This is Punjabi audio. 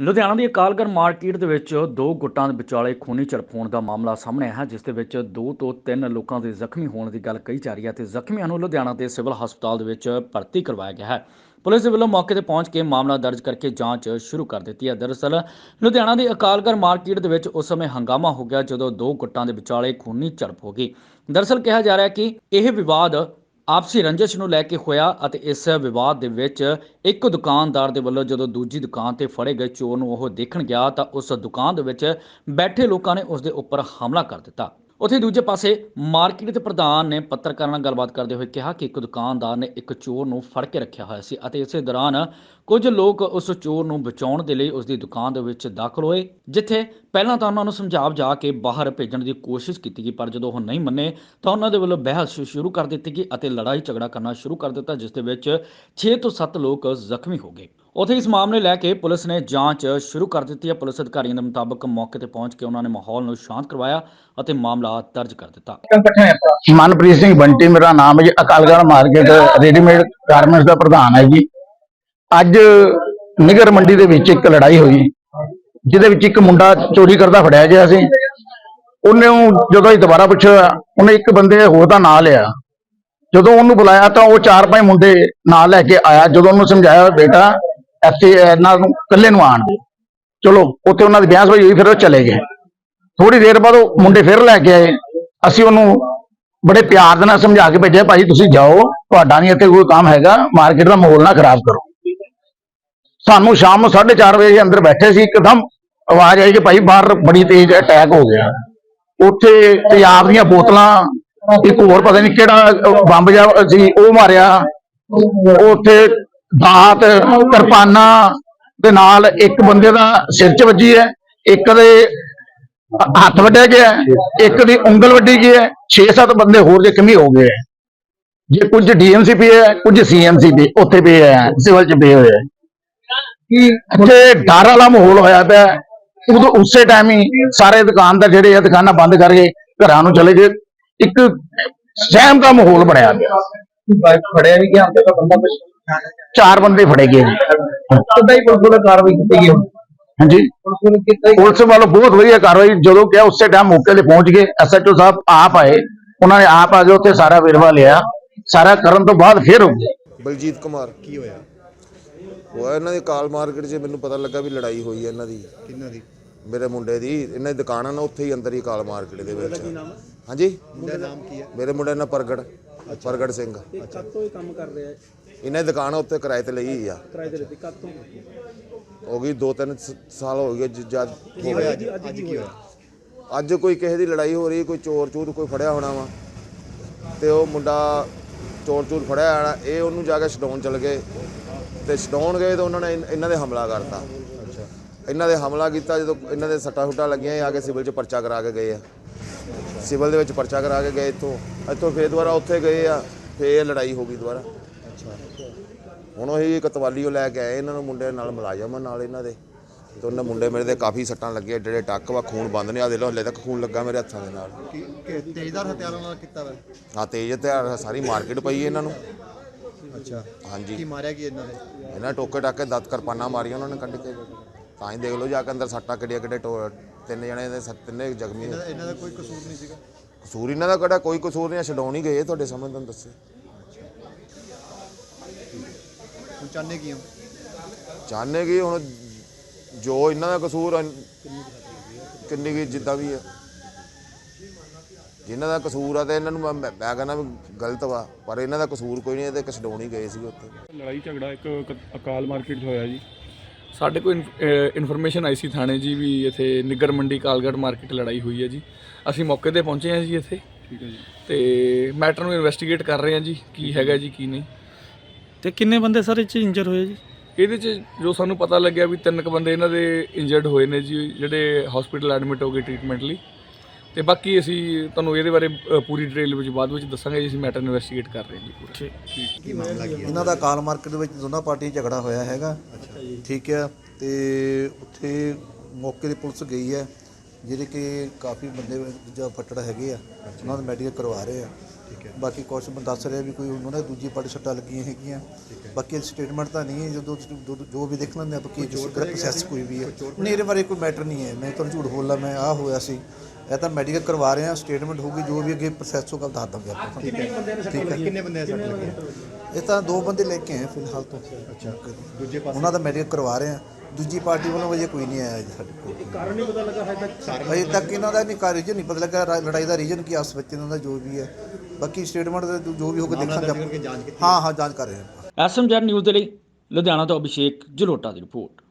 ਲੁਧਿਆਣਾ ਦੀ ਅਕਾਲਗੜ੍ਹ ਮਾਰਕੀਟ ਦੇ ਵਿੱਚ ਦੋ ਗੁੱਟਾਂ ਦੇ ਵਿਚਾਲੇ ਖੂਨੀ ਝੜਪ ਹੋਣ ਦਾ ਮਾਮਲਾ ਸਾਹਮਣੇ ਆਇਆ, ਜਿਸ ਦੇ ਵਿੱਚ ਦੋ ਤੋਂ ਤਿੰਨ ਲੋਕਾਂ ਦੇ ਜ਼ਖਮੀ ਹੋਣ ਦੀ ਗੱਲ ਕਹੀ ਜਾ ਰਹੀ ਹੈ ਤੇ ਜ਼ਖਮੀਆਂ ਨੂੰ ਲੁਧਿਆਣਾ ਦੇ ਸਿਵਲ ਹਸਪਤਾਲ ਦੇ ਵਿੱਚ ਭਰਤੀ ਕਰਵਾਇਆ ਗਿਆ ਹੈ। ਪੁਲਿਸ ਦੇ ਵੱਲੋਂ ਮੌਕੇ ਤੇ ਪਹੁੰਚ ਕੇ ਮਾਮਲਾ ਦਰਜ ਕਰਕੇ ਜਾਂਚ ਸ਼ੁਰੂ ਕਰ ਦਿੱਤੀ ਹੈ। ਦਰਅਸਲ, ਲੁਧਿਆਣਾ ਦੀ ਅਕਾਲਗੜ੍ਹ ਮਾਰਕੀਟ ਦੇ ਵਿੱਚ ਉਸ ਸਮੇਂ ਹੰਗਾਮਾ ਹੋ ਗਿਆ ਜਦੋਂ ਦੋ ਗੁੱਟਾਂ ਦੇ ਵਿਚਾਲੇ ਖੂਨੀ ਝੜਪ ਹੋ ਗਈ। ਦਰਅਸਲ ਕਿਹਾ ਜਾ ਰਿਹਾ ਹੈ ਕਿ ਇਹ ਵਿਵਾਦ ਆਪਸੀ ਰੰਜਿਸ਼ ਨੂੰ ਲੈ ਕੇ ਹੋਇਆ ਅਤੇ ਇਸ ਵਿਵਾਦ ਦੇ ਵਿੱਚ ਇੱਕ ਦੁਕਾਨਦਾਰ ਦੇ ਵੱਲੋਂ ਜਦੋਂ ਦੂਜੀ ਦੁਕਾਨ ਤੇ ਫੜੇ ਗਏ ਚੋਰ ਨੂੰ ਉਹ ਦੇਖਣ ਗਿਆ ਤਾਂ ਉਸ ਦੁਕਾਨ ਦੇ ਵਿੱਚ ਬੈਠੇ ਲੋਕਾਂ ਨੇ ਉਸ ਦੇ ਉੱਪਰ ਹਮਲਾ ਕਰ ਦਿੱਤਾ। ਉੱਥੇ ਦੂਜੇ ਪਾਸੇ ਮਾਰਕੀਟ ਦੇ ਪ੍ਰਧਾਨ ਨੇ ਪੱਤਰਕਾਰਾਂ ਨਾਲ ਗੱਲਬਾਤ ਕਰਦੇ ਹੋਏ ਕਿਹਾ ਕਿ ਇੱਕ ਦੁਕਾਨਦਾਰ ਨੇ ਇੱਕ ਚੋਰ ਨੂੰ ਫੜ ਕੇ ਰੱਖਿਆ ਹੋਇਆ ਸੀ ਅਤੇ ਇਸੇ ਦੌਰਾਨ ਕੁਝ ਲੋਕ ਉਸ ਚੋਰ ਨੂੰ ਬਚਾਉਣ ਦੇ ਲਈ ਉਸ ਦੀ ਦੁਕਾਨ ਦੇ ਵਿੱਚ ਦਾਖਲ ਹੋਏ, ਜਿੱਥੇ ਪਹਿਲਾਂ ਤਾਂ ਉਹਨਾਂ ਨੂੰ ਸਮਝਾਵ ਜਾ ਕੇ ਬਾਹਰ ਭੇਜਣ ਦੀ ਕੋਸ਼ਿਸ਼ ਕੀਤੀ ਗਈ, ਪਰ ਜਦੋਂ ਉਹ ਨਹੀਂ ਮੰਨੇ ਤਾਂ ਉਹਨਾਂ ਦੇ ਵੱਲੋਂ ਬਹਿਸ ਸ਼ੁਰੂ ਕਰ ਦਿੱਤੀ ਗਈ ਅਤੇ ਲੜਾਈ ਝਗੜਾ ਕਰਨਾ ਸ਼ੁਰੂ ਕਰ ਦਿੱਤਾ, ਜਿਸ ਦੇ ਵਿੱਚ 6 ਤੋਂ 7 ਲੋਕ ਜ਼ਖਮੀ ਹੋ ਗਏ। ਉੱਥੇ ਇਸ ਮਾਮਲੇ ਲੈ ਕੇ ਪੁਲਿਸ ਨੇ ਜਾਂਚ ਸ਼ੁਰੂ ਕਰ ਦਿੱਤੀ ਹੈ। ਪੁਲਿਸ ਅਧਿਕਾਰੀਆਂ ਦੇ ਮੁਤਾਬਕ ਮੌਕੇ ਤੇ ਪਹੁੰਚ ਕੇ ਉਹਨਾਂ ਨੇ ਮਾਹੌਲ ਨੂੰ ਸ਼ਾਂਤ ਕਰਵਾਇਆ ਅਤੇ ਮਾਮਲਾ ਦਰਜ ਕਰ ਦਿੱਤਾ। ਮਨਪ੍ਰੀਤ ਸਿੰਘ ਬੰਟੀ ਮੇਰਾ ਨਾਮ ਹੈ ਜੀ, ਅਕਾਲਗੜ੍ਹ ਮਾਰਕੀਟ ਰੈਡੀਮੇਡ ਗਾਰਮੈਂਟਸ ਦਾ ਪ੍ਰਧਾਨ ਹੈ ਜੀ। ਅੱਜ ਨਿਗਰ ਮੰਡੀ ਦੇ ਵਿੱਚ ਇੱਕ ਲੜਾਈ ਹੋਈ, ਜਿਹਦੇ ਵਿੱਚ ਇੱਕ ਮੁੰਡਾ ਚੋਰੀ ਕਰਦਾ ਫੜਿਆ ਗਿਆ ਸੀ। ਉਹਨੇ ਜਦੋਂ ਅਸੀਂ ਦੁਬਾਰਾ ਪੁੱਛਿਆ, ਉਹਨੇ ਇੱਕ ਬੰਦੇ ਹੋਰ ਦਾ ਨਾਂ ਲਿਆ। ਜਦੋਂ ਉਹਨੂੰ ਬੁਲਾਇਆ ਤਾਂ ਉਹ ਚਾਰ ਪੰਜ ਮੁੰਡੇ ਨਾਲ ਲੈ ਕੇ ਆਇਆ। ਜਦੋਂ ਉਹਨੂੰ ਸਮਝਾਇਆ, ਬੇਟਾ ਇੱਥੇ ਇਹਨਾਂ ਨੂੰ ਇਕੱਲੇ ਨੂੰ ਆਣ। ਚਲੋ, ਉੱਥੇ ਉਹਨਾਂ ਦੀ ਬਹਿਸ ਹੋਈ ਫਿਰ ਉਹ ਚਲੇ ਗਏ। ਥੋੜੀ ਦੇਰ ਬਾਅਦ ਉਹ ਮੁੰਡੇ ਫਿਰ ਲੈ ਕੇ ਆਏ। ਅਸੀਂ ਉਹਨੂੰ ਬੜੇ ਪਿਆਰ ਦੇ ਨਾਲ ਸਮਝਾ ਕੇ ਭੇਜਿਆ, ਭਾਈ, ਤੁਸੀਂ ਜਾਓ, ਤੁਹਾਡਾ ਨਹੀਂ ਇੱਥੇ ਕੋਈ ਕੰਮ ਹੈਗਾ, ਮਾਰਕੀਟ ਦਾ ਮਾਹੌਲ ਨਾ ਖਰਾਬ ਕਰੋ। ਸਾਨੂੰ ਸ਼ਾਮ ਨੂੰ 4:30 ਵਜੇ ਅੰਦਰ ਬੈਠੇ ਸੀ, ਇੱਕਦਮ ਆਵਾਜ਼ ਆਈ ਕਿ ਭਾਈ, ਬਾਹਰ ਬੜੀ ਤੇਜ਼ ਅਟੈਕ ਹੋ ਗਿਆ। ਉੱਥੇ ਤੇਜ਼ਾਬ ਦੀਆਂ ਬੋਤਲਾਂ, ਇੱਕ ਹੋਰ ਪਤਾ ਨਹੀਂ ਕਿਹੜਾ ਬੰਬ ਜਿਹਾ ਸੀ, ਉਹ ਮਾਰਿਆ। ਉੱਥੇ ਦਾਤ ਕਿਰਪਾਨਾਂ ਦੇ ਨਾਲ ਇੱਕ ਬੰਦੇ ਦਾ ਸਿਰ 'ਚ ਵੱਜੀ ਹੈ ਇੱਕ ਦੇ ਹੱਥ ਵੱਢਿਆ ਗਿਆ ਇੱਕ ਦੀ ਉਂਗਲ ਵੱਢੀ ਗਈ ਹੈ 6-7 ਬੰਦੇ ਹੋਰ ਜ਼ਖਮੀ ਹੋ ਗਏ। ਜੇ ਕੁਝ ਡੀਐਮਸੀ ਪਏ ਹੈ ਕੁਝ ਸੀਐਮਸੀ ਪਏ ਉੱਥੇ ਪਏ ਹੈ ਸਿਵਲ 'ਚ ਪਏ ਹੋਏ ਹੈ ਕਿ ਇੱਥੇ ਡਰ ਵਾਲਾ ਮਾਹੌਲ ਹੋਇਆ ਪਿਆ। ਉਦੋਂ ਉਸੇ ਟਾਈਮ ਹੀ ਸਾਰੇ ਦੁਕਾਨਦਾਰ ਜਿਹੜੇ ਆ ਦੁਕਾਨਾਂ ਬੰਦ ਕਰਕੇ ਘਰਾਂ ਨੂੰ ਚਲੇ ਗਏ ਇੱਕ ਸਹਿਮ ਦਾ ਮਾਹੌਲ ਬਣਿਆ ਪਿਆ ਫੜਿਆ ਵੀ ਗਿਆ ਤਾਂ ਬੰਦਾ ਕੁਝ ਚਾਰ ਬੰਦੇ ਫੜੇ ਗਏ ਜੀ। ਹੀ ਪੁਲਿਸ ਵੱਲੋਂ ਕਾਰਵਾਈ ਕੀਤੀ ਗਈ ਹਾਂਜੀ। ਪੁਲਿਸ ਵੱਲੋਂ ਹੀ ਬਹੁਤ ਵਧੀਆ ਕਾਰਵਾਈ ਜਦੋਂ ਕਿਹਾ ਉਸੇ ਟਾਈਮ ਮੌਕੇ ਤੇ ਪਹੁੰਚ ਗਏ। ਐਸਐਚਓ ਸਾਹਿਬ ਆਪ ਆਏ। ਉਹਨਾਂ ਨੇ ਆਪ ਆ ਕੇ ਉੱਥੇ ਸਾਰਾ ਵੇਰਵਾ ਲਿਆ। ਸਾਰਾ ਕਰਨ ਤੋਂ ਬਾਅਦ ਫਿਰ ਹੋ ਗਿਆ। ਬਲਜੀਤ ਕੁਮਾਰ ਕੀ ਹੋਇਆ? ਉਹ ਇਹਨਾਂ ਦੀ ਕਾਲ ਮਾਰਕੀਟ 'ਚ ਮੈਨੂੰ ਪਤਾ ਲੱਗਾ ਵੀ ਲੜਾਈ ਹੋਈ ਹੈ ਇਹਨਾਂ ਦੀ। ਕਿੰਨਾ ਦੀ? ਮੇਰੇ ਮੁੰਡੇ ਦੀ। ਇਹਨਾਂ ਦੀ ਦੁਕਾਨ ਆ ਨਾ ਉੱਥੇ ਹੀ ਅੰਦਰ ਹੀ ਕਾਲ ਮਾਰਕੀਟ ਦੇ ਵਿੱਚ। ਹਾਂਜੀ? ਮੁੰਡਾ ਦਾ ਨਾਮ ਕੀ ਹੈ? ਮੇਰੇ ਮੁੰਡੇ ਦਾ ਪ੍ਰਗਟ ਪ੍ਰਗਟ ਸਿੰਘ। ਕਦ ਤੋਂ ਇਹ ਕੰਮ ਕਰ ਰਿਹਾ ਹੈ? ਇਹਨਾਂ ਦੁਕਾਨ ਉੱਤੇ ਕਿਰਾਏ ਤੇ ਲਈ ਆ। ਕਿਰਾਏ ਦੇ ਲਈ ਕਦ ਤੋਂ? ਹੋ ਗਈ 2-3 ਸਾਲ ਹੋ ਗਏ ਜਦ ਕੀ ਹੋਇਆ? ਅੱਜ ਕੀ ਹੋਇਆ? ਅੱਜ ਕੋਈ ਕਿਸੇ ਦੀ ਲੜਾਈ ਹੋ ਰਹੀ ਕੋਈ ਚੋਰ ਚੂਰ ਕੋਈ ਫੜਿਆ ਹੋਣਾ ਵਾ। ਤੇ ਉਹ ਮੁੰਡਾ ਚੋਰ ਚੂਰ ਫੜਿਆ ਆਣਾ ਇਹ ਉਹਨੂੰ ਜਾ ਕੇ ਛਡਾਉਣ ਚਲ ਗਏ। ਤੇ ਛਡਾਉਣ ਗਏ ਤਾਂ ਉਹਨਾਂ ਨੇ ਇਹਨਾਂ ਦੇ ਹਮਲਾ ਕਰਤਾ। ਅੱਛਾ। ਇਹਨਾਂ ਦੇ ਹਮਲਾ ਕੀਤਾ ਜਦੋਂ ਇਹਨਾਂ ਦੇ ਸੱਟਾ ਸੁੱਟਾਂ ਲੱਗੀਆਂ ਇਹ ਆ ਕੇ ਸਿਵਲ 'ਚ ਪਰਚਾ ਕਰਾ ਕੇ ਗਏ ਆ। ਸਿਵਲ ਦੇ ਵਿੱਚ ਪਰਚਾ ਕਰਾ ਕੇ ਗਏ ਇੱਥੋਂ। ਇੱਥੋਂ ਫੇਰ ਦੁਬਾਰਾ ਉੱਥੇ ਗਏ ਆ ਫੇਰ ਲੜਾਈ ਹੋ ਗਈ ਦੁਬਾਰਾ। ਹੁਣ ਉਹੀ ਕਤਵਾਲੀ ਉਹ ਲੈ ਕੇ ਆਏ ਇਹਨਾਂ ਨੂੰ ਮੁੰਡੇ ਨਾਲ ਮੁਲਾਜ਼ਮ ਆ ਨਾਲ ਇਹਨਾਂ ਦੇ। ਤੇ ਉਹਨਾਂ ਮੁੰਡੇ ਮੇਰੇ ਦੇ ਕਾਫੀ ਸੱਟਾਂ ਲੱਗੀਆਂ ਜਿਹੜੇ ਟੱਕ ਵਾ ਖੂਨ ਬੰਦ ਨੇ ਆ ਦੇ ਲੋ ਹਲੇ ਤੱਕ ਖੂਨ ਲੱਗਾ ਮੇਰੇ ਹੱਥਾਂ ਦੇ ਨਾਲ। ਤੇਜ਼ਦਾਰ ਹਥਿਆਰਾਂ ਨਾਲ ਕੀਤਾ ਵਾ? ਆ ਤੇਜ਼ ਹਥਿਆਰ ਸਾਰੀ ਮਾਰਕੀਟ ਪਈ ਹੈ ਇਹਨਾਂ ਨੂੰ। ਅੱਛਾ। ਹਾਂਜੀ। ਕੀ ਮਾਰਿਆ ਕੀ ਇਹਨਾਂ ਨੇ? ਇਹਨਾਂ ਟੋਕੇ ਟਾਕੇ ਦਤ ਕਿਰਪਾਨਾਂ ਮਾਰੀਆਂ ਉਹਨਾਂ ਨੇ ਕੱਢ ਕੇ। ਤਾਂ ਹੀ ਦੇਖ ਲਓ ਜਾ ਕੇ ਅੰਦਰ ਸੱਟਾਂ ਕਿੱਡੀਆਂ ਕਿੱਡੇ ਟੋ- ਤਿੰਨ ਜਣੇ ਦੇ ਸੱਤ ਤਿੰਨੇ ਜ਼ਖਮੀ ਇਹਨਾਂ ਨੇ ਦਾ ਇਹਨਾਂ ਦਾ ਕੋਈ ਕਸੂਰ ਨਹੀਂ ਸੀਗਾ? ਕਸੂਰ ਇਹਨਾਂ ਦਾ ਕਿਹੜਾ ਕੋਈ ਕਸੂਰ ਨਹੀਂ ਛਡਾਉਣ ਹੀ ਗਏ ਤੁਹਾਡੇ ਸਾਹਮਣੇ ਤੁਹਾਨੂੰ ਦੱਸਿਆ। ਚਾਹੁੰਦੇ ਕੀ ਹੋ? ਚਾਹਨੇ ਕਿ ਹੁਣ ਜੋ ਇਹਨਾਂ ਦਾ ਕਸੂਰ ਆ, ਕਿੰਨੀ ਕੀ ਜਿੱਦਾਂ ਵੀ ਹੈ। ਜਿਨ੍ਹਾਂ ਦਾ ਕਸੂਰ ਆ ਤੇ ਇਹਨਾਂ ਨੂੰ ਮੈਂ ਮੈਂ ਕਹਿੰਦਾ ਵੀ ਗਲਤ ਵਾ ਪਰ ਇਹਨਾਂ ਦਾ ਕਸੂਰ ਕੋਈ ਨਹੀਂ ਇਹ ਤੇ ਹੀ ਗਏ ਸੀ ਉੱਥੇ। ਲੜਾਈ ਝਗੜਾ ਇੱਕ ਅਕਾਲ ਮਾਰਕੀਟ 'ਚ ਹੋਇਆ ਜੀ। ਸਾਡੇ ਕੋਲ ਇਨਫੋਰਮੇਸ਼ਨ ਆਈ ਸੀ ਥਾਣੇ ਜੀ ਵੀ ਇੱਥੇ ਨਿੱਗਰ ਮੰਡੀ ਕਾਲਗੜ੍ਹ ਮਾਰਕੀਟ ਲੜਾਈ ਹੋਈ ਹੈ ਜੀ। ਅਸੀਂ ਮੌਕੇ ਤੇ ਪਹੁੰਚੇ ਹਾਂ ਜੀ ਇੱਥੇ ਠੀਕ ਹੈ ਜੀ। ਤੇ ਮੈਟਰ ਨੂੰ ਇਨਵੈਸਟੀਗੇਟ ਕਰ ਰਹੇ ਹਾਂ ਜੀ ਕੀ ਹੈਗਾ ਜੀ ਕੀ ਨਹੀਂ। ਤੇ ਕਿੰਨੇ ਬੰਦੇ ਸਰ ਇਹ ਚ ਇੰਜਰ ਹੋਏ ਜੀ? ਇਹਦੇ 'ਚ ਜੋ ਸਾਨੂੰ ਪਤਾ ਲੱਗਿਆ ਵੀ ਤਿੰਨ ਕੁ ਬੰਦੇ ਇਹਨਾਂ ਦੇ ਇੰਜਰਡ ਹੋਏ ਨੇ ਜੀ ਜਿਹੜੇ ਹਸਪੀਟਲ ਐਡਮਿਟ ਹੋ ਗਏ ਟ੍ਰੀਟਮੈਂਟ ਲਈ। ਤੇ ਬਾਕੀ ਅਸੀਂ ਤੁਹਾਨੂੰ ਇਹਦੇ ਬਾਰੇ ਅ, ਪੂਰੀ ਡਿਟੇਲ ਵਿੱਚ ਬਾਅਦ ਵਿੱਚ ਦੱਸਾਂਗੇ ਜੀ ਅਸੀਂ ਮੈਟਰ ਇਨਵੈਸਟੀਗੇਟ ਕਰ ਰਹੇ ਹਾਂ ਜੀ ਪੂਰਾ। ਕੀ ਮਾਮਲਾ ਕੀ ਹੈ? ਇਹਨਾਂ ਦਾ ਕਾਲ ਮਾਰਕੀਟ ਦੇ ਵਿੱਚ ਦੋਨਾਂ ਪਾਰਟੀਆਂ 'ਚ ਝਗੜਾ ਹੋਇਆ ਹੈਗਾ। ਠੀਕ ਹੈ ਤੇ ਉੱਥੇ ਮੌਕੇ ਤੇ ਪੁਲਿਸ ਗਈ ਹੈ ਜਿਹੜੇ ਕਿ ਕਾਫੀ ਬੰਦੇ ਜਾਂ ਫੱਟੜ ਹੈਗੇ ਆ ਉਹਨਾਂ ਦਾ ਮੈਡੀਕਲ ਕਰਵਾ ਰਹੇ ਆ। ਬਾਕੀ ਕੁਛ ਬੰਦਾ ਦੱਸ ਰਿਹਾ ਵੀ ਕੋਈ ਉਹਨਾਂ ਦੇ ਦੂਜੀ ਪਾਰਟੀ ਸੱਟਾਂ ਲੱਗੀਆਂ ਹੈਗੀਆਂ। ਬਾਕੀ ਸਟੇਟਮੈਂਟ ਤਾਂ ਨਹੀਂ ਹੈ ਜਦੋਂ ਜੋ- ਜੋ ਵੀ ਦੇਖ ਲੈਂਦੇ ਆਪਾਂ ਕੀ ਪ੍ਰੋਸੈਸ ਕੋਈ ਵੀ ਹੈ। ਨਹੀਂ ਇਹਦੇ ਬਾਰੇ ਕੋਈ ਮੈਟਰ ਨਹੀਂ ਹੈ। ਮੈਂ ਤੁਹਾਨੂੰ ਝੂਠ ਬੋਲਦਾ ਮੈਂ ਆਹ ਹੋਇਆ ਸੀ। ਇਹ ਤਾਂ ਮੈਡੀਕਲ ਕਰਵਾ ਰਹੇ ਆ ਸਟੇਟਮੈਂਟ ਹੋਊਗੀ ਜੋ ਵੀ ਅੱਗੇ ਪ੍ਰੋਸੈਸ ਹੋਗਾ ਦੱਸ ਦਾਂਗੇ ਆਪਾਂ ਠੀਕ ਹੈ। ਹੈ। ਕਿੰਨੇ ਬੰਦੇ ਸੱਟ ਲੱਗੇ ਇਹ ਤਾਂ ਦੋ ਬੰਦੇ ਲੈ ਕੇ ਆਏ ਫਿਲਹਾਲ ਤੋਂ। ਅੱਛਾ। ਦੂਜੇ ਪਾਸੇ? ਉਹਨਾਂ ਦਾ ਮੈਡੀਕਲ ਕਰਵਾ ਰਹੇ ਆ ਦੂਜੀ ਪਾਰਟੀ ਵੱਲੋਂ ਵਜੇ ਕੋਈ ਨਹੀਂ ਆਇਆ ਜੀ ਸਾਡੇ ਕੋਲ। ਕਾਰਨ ਨਹੀਂ ਪਤਾ ਲੱਗਾ ਹਜੇ ਤੱਕ ਇਹਨਾਂ ਦਾ ਨਹੀਂ ਕਾਰ ਰੀਜਨ ਨਹੀਂ ਪਤਾ ਲੱਗਾ ਲੜਾਈ ਦਾ ਰੀਜਨ ਕੀ ਆਸ ਵਿੱਚ ਇਹਨਾਂ ਦਾ ਜੋ ਵੀ ਹੈ। ਬਾਕੀ ਸਟੇਟਮੈਂਟ ਦਾ ਜੋ ਵੀ ਦਰਜ ਦੇਖਾਂਗੇ ਹਾਂ ਹਾਂ ਜਾਂਚ ਕਰ ਰਹੇ ਹਾਂ ਐਸਐਮਜੈਡ ਨਿਊਜ਼ ਦੇ ਲਈ ਲੁਧਿਆਣਾ ਤੋਂ ਅਭਿਸ਼ੇਕ ਜਲੋਟਾ ਦੀ ਰਿਪੋਰਟ।